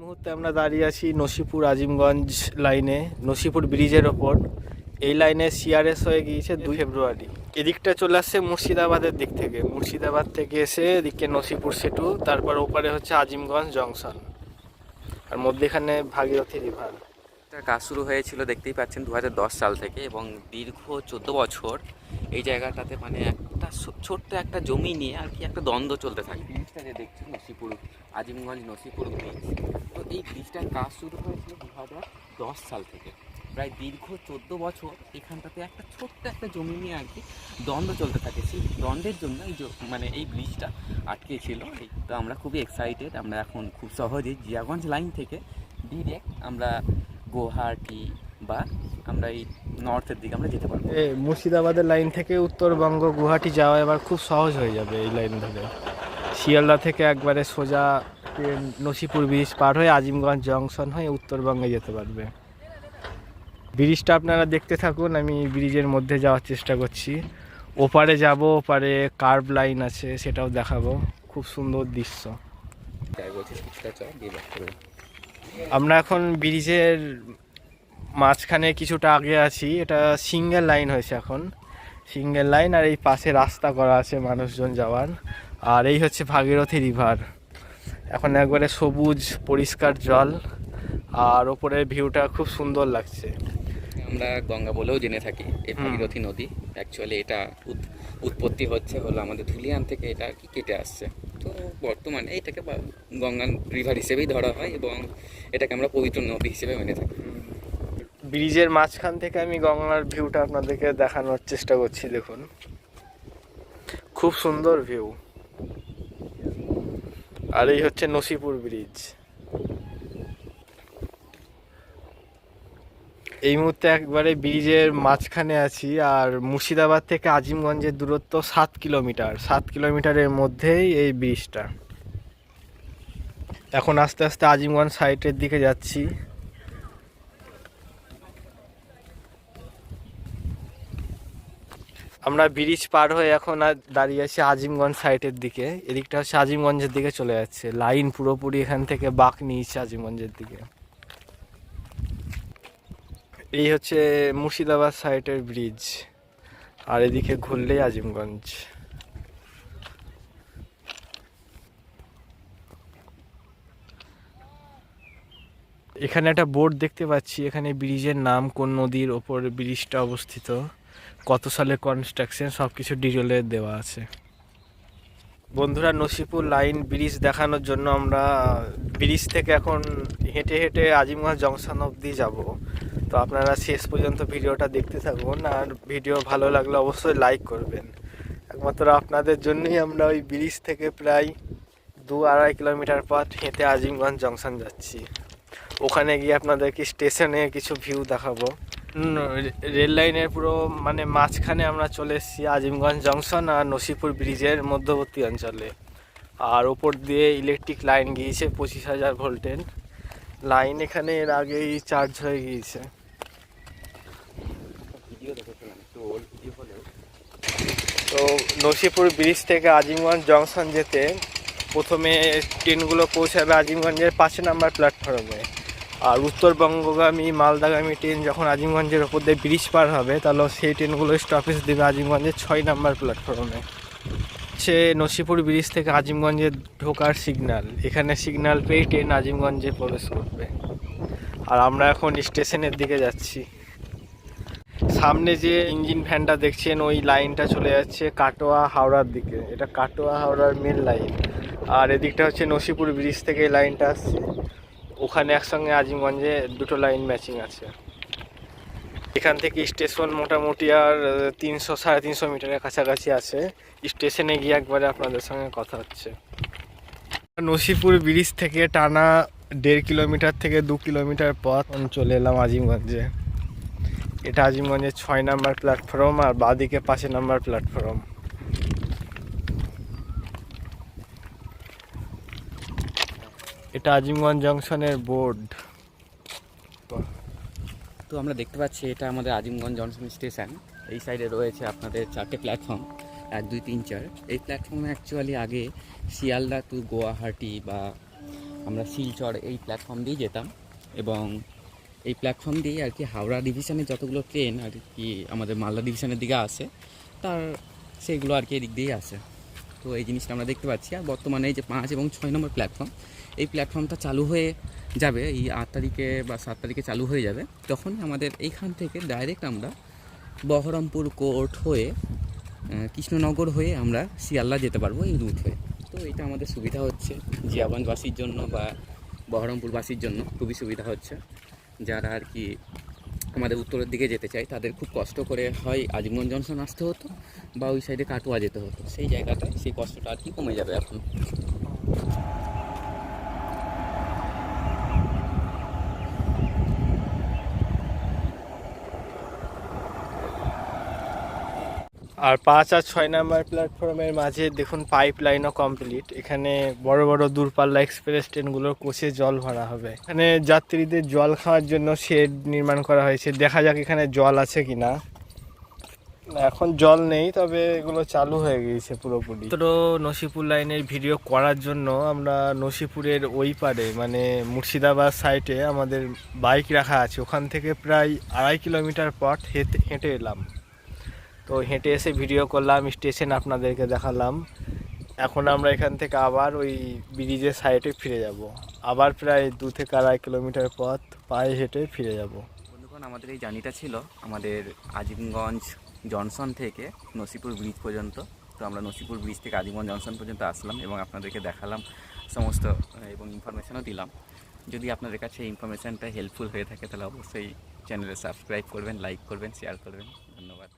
মুহূর্তে আমরা দাঁড়িয়ে আছি নসিপুর আজিমগঞ্জ লাইনে নসিপুর ব্রিজের ওপর। এই লাইনে সিআরএস হয়ে গিয়েছে দুই ফেব্রুয়ারি। এদিকটা চলে আসছে মুর্শিদাবাদের দিক থেকে। মুর্শিদাবাদ থেকে এসে এদিকে নসিপুর সেতু তারপর ওপারে হচ্ছে আজিমগঞ্জ জংশন। আর মধ্যেখানে ভাগীরথী রিভার। তার কাজ শুরু হয়েছিল দেখতেই পাচ্ছেন দু হাজার দশ সাল থেকে এবং দীর্ঘ চোদ্দ বছর এই জায়গাটাতে মানে একটা ছোট্ট একটা জমি নিয়ে আর কি একটা দ্বন্দ্ব চলতে থাকে। ব্রিজটা যে দেখছেন নসিপুর আজিমগঞ্জ নসিপুর ব্রিজ। এই ব্রিজটার কাজ শুরু হয়েছিল দু দশ সাল থেকে। প্রায় দীর্ঘ চোদ্দ বছর এখানটাতে একটা ছোট্ট একটা জমি নিয়ে আর কি দ্বন্দ্ব চলতে থাকে। সেই দ্বন্দ্বের জন্য এই মানে এই ব্রিজটা আটকে ছিল। তো আমরা খুবই এক্সাইটেড আমরা এখন খুব সহজেই জিয়াগঞ্জ লাইন থেকে ডিরেক্ট আমরা গুয়াহাটি বা আমরা এই নর্থের দিকে আমরা যেতে পারব। মুর্শিদাবাদের লাইন থেকে উত্তরবঙ্গ গুয়াহাটি যাওয়া এবার খুব সহজ হয়ে যাবে এই লাইন ধরে। শিয়ালদা থেকে একবারে সোজা নসিপুর ব্রিজ পার হয়ে আজিমগঞ্জ জংশন হয়ে উত্তরবঙ্গে যেতে পারবে। ব্রিজটা আপনারা দেখতে থাকুন, আমি ব্রিজের মধ্যে যাওয়ার চেষ্টা করছি। ওপারে যাব, ওপারে কার্ভ লাইন আছে, সেটাও দেখাবো। খুব সুন্দর দৃশ্য। আমরা এখন ব্রিজের মাঝখানে কিছুটা আগে আছি, এটা সিঙ্গেল লাইন হয়েছে এখন। সিঙ্গেল লাইন আর এই পাশে রাস্তা করা আছে মানুষজন যাওয়ার। আর এই হচ্ছে ভাগীরথী রিভার এখন একবারে সবুজ পরিষ্কার জল আর ওপরের ভিউটা খুব সুন্দর লাগছে। আমরা গঙ্গা বলেও জেনে থাকি এই। ভাগীরথী নদী। অ্যাকচুয়ালি এটা উৎ- উৎপত্তি হচ্ছে হলো আমাদের ধুলিয়ান থেকে এটা কি কেটে আসছে। তো বর্তমানে এটাকে গঙ্গা রিভার হিসেবেই ধরা হয় এবং এটাকে আমরা পবিত্র নদী হিসেবে মেনে থাকি। ব্রিজের মাঝখান থেকে আমি গঙ্গার ভিউটা আপনাদেরকে দেখানোর চেষ্টা করছি দেখুন। খুব সুন্দর ভিউ। আর এই হচ্ছে নসিপুর ব্রিজ। এই মুহূর্তে একবারে ব্রিজের মাঝখানে আছি আর মুর্শিদাবাদ থেকে আজিমগঞ্জের দূরত্ব সাত কিলোমিটার। সাত কিলোমিটারের মধ্যেই এই ব্রিজটা। এখন আস্তে আস্তে আজিমগঞ্জ সাইটের দিকে যাচ্ছি। আমরা ব্রিজ পার হয়ে এখন আর দাঁড়িয়ে আছি আজিমগঞ্জ সাইটের দিকে। এদিকটা হচ্ছে আজিমগঞ্জের দিকে চলে যাচ্ছে। লাইন পুরোপুরি এখান থেকে বাঁক নিয়েছে আজিমগঞ্জের দিকে। এই হচ্ছে মুর্শিদাবাদ সাইটের ব্রিজ। আর এদিকে ঘুরলেই আজিমগঞ্জ। এখানে একটা বোর্ড দেখতে পাচ্ছি। এখানে ব্রিজের নাম কোন নদীর ওপর ব্রিজটা অবস্থিত। কত সালে কনস্ট্রাকশন সব কিছু ডিটেলে দেওয়া আছে। বন্ধুরা, নসিপুর লাইন ব্রিজ দেখানোর জন্য আমরা ব্রিজ থেকে এখন হেঁটে হেঁটে আজিমগঞ্জ জংশন অবধি যাব। তো আপনারা শেষ পর্যন্ত ভিডিওটা দেখতে থাকুন, আর ভিডিও ভালো লাগলে অবশ্যই লাইক করবেন। একমাত্র আপনাদের জন্যই আমরা ওই ব্রিজ থেকে প্রায় দু আড়াই কিলোমিটার পথ হেঁটে আজিমগঞ্জ জংশন যাচ্ছি। ওখানে গিয়ে আপনাদেরকে স্টেশনে কিছু ভিউ দেখাবো। রেল লাইনের পুরো মানে মাঝখানে আমরা চলে এসেছি আজিমগঞ্জ জংশন আর নসিপুর ব্রিজের মধ্যবর্তী অঞ্চলে। আর ওপর দিয়ে ইলেকট্রিক লাইন গিয়েছে পঁচিশ হাজার ভোল্টের লাইন এখানে এর আগেই চার্জ হয়ে গিয়েছে। তো নসিপুর ব্রিজ থেকে আজিমগঞ্জ জংশন যেতে প্রথমে ট্রেনগুলো পৌঁছাবে আজিমগঞ্জের পাঁচে নাম্বার প্ল্যাটফর্মে আর উত্তরবঙ্গগামী মালদাগামী ট্রেন যখন আজিমগঞ্জের ওপর দিয়ে ব্রিজ পার হবে, তাহলে সেই ট্রেনগুলো স্টপেজ দেবে আজিমগঞ্জের ছয় নম্বর প্ল্যাটফর্মে সে নসিপুর ব্রিজ থেকে আজিমগঞ্জে ঢোকার সিগনাল এখানে সিগনাল পেয়ে ট্রেন আজিমগঞ্জে প্রবেশ করবে। আর আমরা এখন স্টেশনের দিকে যাচ্ছি। সামনে যে ইঞ্জিন ভ্যানটা দেখছেন, ওই লাইনটা চলে যাচ্ছে কাটোয়া হাওড়ার দিকে। এটা কাটোয়া হাওড়ার মেন লাইন আর এদিকটা হচ্ছে নসিপুর ব্রিজ থেকে এই লাইনটা আসছে। ওখানে একসঙ্গে আজিমগঞ্জে দুটো লাইন ম্যাচিং আছে। এখান থেকে স্টেশন মোটামুটি আর তিনশো সাড়ে তিনশো মিটারের কাছাকাছি আছে। স্টেশনে গিয়ে একবারে আপনাদের সঙ্গে কথা হচ্ছে। নসিপুর ব্রিজ থেকে টানা দেড় কিলোমিটার থেকে দু কিলোমিটার পথ। আমি চলে এলাম আজিমগঞ্জে। এটা আজিমগঞ্জের ছয় নাম্বার প্ল্যাটফর্ম আর বাদিকে পাঁচে নাম্বার প্ল্যাটফর্ম এটা আজিমগঞ্জ জংশনের বোর্ড। তো আমরা দেখতে পাচ্ছি এটা আমাদের আজিমগঞ্জ জংশন স্টেশন। এই সাইডে রয়েছে আপনাদের চারটে প্ল্যাটফর্ম, এক, দুই, তিন, চার। এই প্ল্যাটফর্মে অ্যাকচুয়ালি আগে শিয়ালদা টু গুয়াহাটি বা আমরা শিলচর এই প্ল্যাটফর্ম দিয়ে যেতাম এবং এই প্ল্যাটফর্ম দিয়ে আর কি হাওড়া ডিভিশনের যতগুলো ট্রেন আর কি আমাদের মালদা ডিভিশনের দিকে আসে, তার সেইগুলো আর কি এদিক দিয়েই আসে। তো এই জিনিসটা আমরা দেখতে পাচ্ছি। আর বর্তমানে এই যে পাঁচ এবং ছয় নম্বর প্ল্যাটফর্ম এই প্ল্যাটফর্মটা চালু হয়ে যাবে, এই আট তারিখে বা সাত তারিখে চালু হয়ে যাবে। তখন আমাদের এইখান থেকে ডাইরেক্ট আমরা বহরমপুর কোর্ট হয়ে কৃষ্ণনগর হয়ে আমরা শিয়ালদা যেতে পারব এই রুট হয়ে। তো এটা আমাদের সুবিধা হচ্ছে। জিয়াগঞ্জবাসীর জন্য বা বহরমপুরবাসীর জন্য খুবই সুবিধা হচ্ছে। যারা আর কি আমাদের উত্তরের দিকে যেতে চাই। তাদের খুব কষ্ট করে হয় আজিমগঞ্জ জংশন আসতে হতো বা ওই সাইডে কাটোয়া যেতে হতো। সেই জায়গাটায় সেই কষ্টটা আর কি কমে যাবে এখন? আর পাঁচ আর ছয় নাম্বার প্ল্যাটফর্মের মাঝে দেখুন পাইপ লাইনও কমপ্লিট এখানে বড় বড় দূরপাল্লা এক্সপ্রেস ট্রেনগুলোর কোচে জল ভরা হবে। এখানে যাত্রীদের জল খাওয়ার জন্য শেড নির্মাণ করা হয়েছে। দেখা যাক এখানে জল আছে কি না, এখন জল নেই তবে এগুলো চালু হয়ে গিয়েছে পুরোপুরি। তো নসিপুর লাইনের ভিডিও করার জন্য আমরা নসিপুরের ওই পারে মানে মুর্শিদাবাদ সাইটে আমাদের বাইক রাখা আছে। ওখান থেকে প্রায় আড়াই কিলোমিটার পথ হেঁটে হেঁটে এলাম। তো হেঁটে এসে ভিডিও করলাম স্টেশন আপনাদেরকে দেখালাম। এখন আমরা এখান থেকে আবার ওই ব্রিজের সাইডে ফিরে যাব। আবার প্রায় দু থেকে আড়াই কিলোমিটার পথ পায়ে হেঁটে ফিরে যাব। বন্ধুগণ, আমাদের এই জার্নিটা ছিল আমাদের আজিমগঞ্জ জনসন থেকে নসিপুর ব্রিজ পর্যন্ত। তো আমরা নসিপুর ব্রিজ থেকে আজিমগঞ্জ জনসন পর্যন্ত আসলাম এবং আপনাদেরকে দেখালাম সমস্ত এবং ইনফরমেশনও দিলাম। যদি আপনাদের কাছে ইনফরমেশনটা হেল্পফুল হয়ে থাকে, তাহলে অবশ্যই চ্যানেলে সাবস্ক্রাইব করবেন লাইক করবেন শেয়ার করবেন। ধন্যবাদ।